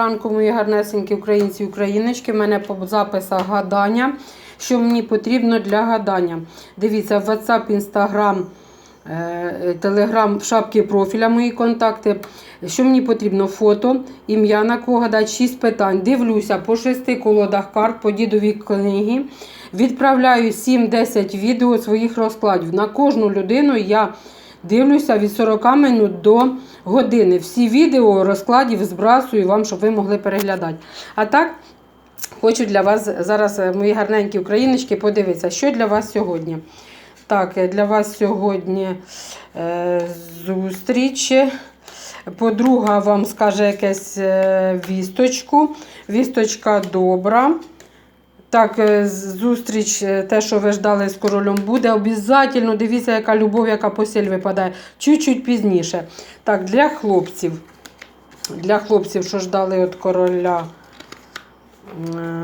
Ранку, мої гарнесенькі українці і україночки. У мене по записах гадання, що мені потрібно для гадання. Дивіться, в WhatsApp, Instagram, е, Telegram, в шапці профіля мої контакти. Що мені потрібно? Фото, ім'я на кого гадати, 6 питань. Дивлюся по шести колодах карт, по дідовій книгі. Відправляю 7-10 відео своїх розкладів. На кожну людину я дивлюся від 40 минут до години. Всі відео розкладів збрасую вам, щоб ви могли переглядати. А так, хочу для вас зараз, е, мої гарненькі україночки, подивитися, що для вас сьогодні. Так, е, для вас сьогодні е, зустріч. Подруга вам скаже якесь е, вісточку. Вісточка добра. Так, е, зустріч, е, те, що ви ждали з королем, буде. Обязательно дивіться, яка любов, яка посіль випадає. Чуть-чуть пізніше. Так, для хлопців. Для хлопців, що ждали від короля.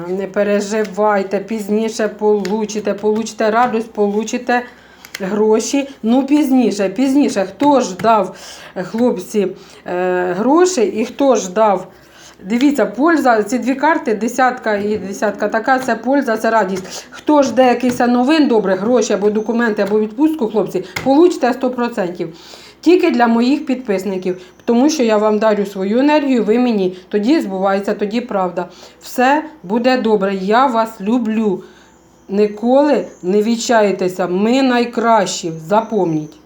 Не переживайте, пізніше получите, получите радость, получите гроші. Ну, пізніше, пізніше. Хто ж дав е, хлопці гроші і хто ж дав. Дивіться, польза, ці дві карти, десятка і десятка така, це польза, це радість. Хто жде якийсь новин, добре, гроші або документи, або відпустку, хлопці, получите 100%. Тільки для моїх підписників, тому що я вам дарю свою енергію, ви мені. Тоді збувається, тоді правда. Все буде добре. Я вас люблю. Ніколи не відчаюйтеся. Ми найкращі. Запомніть.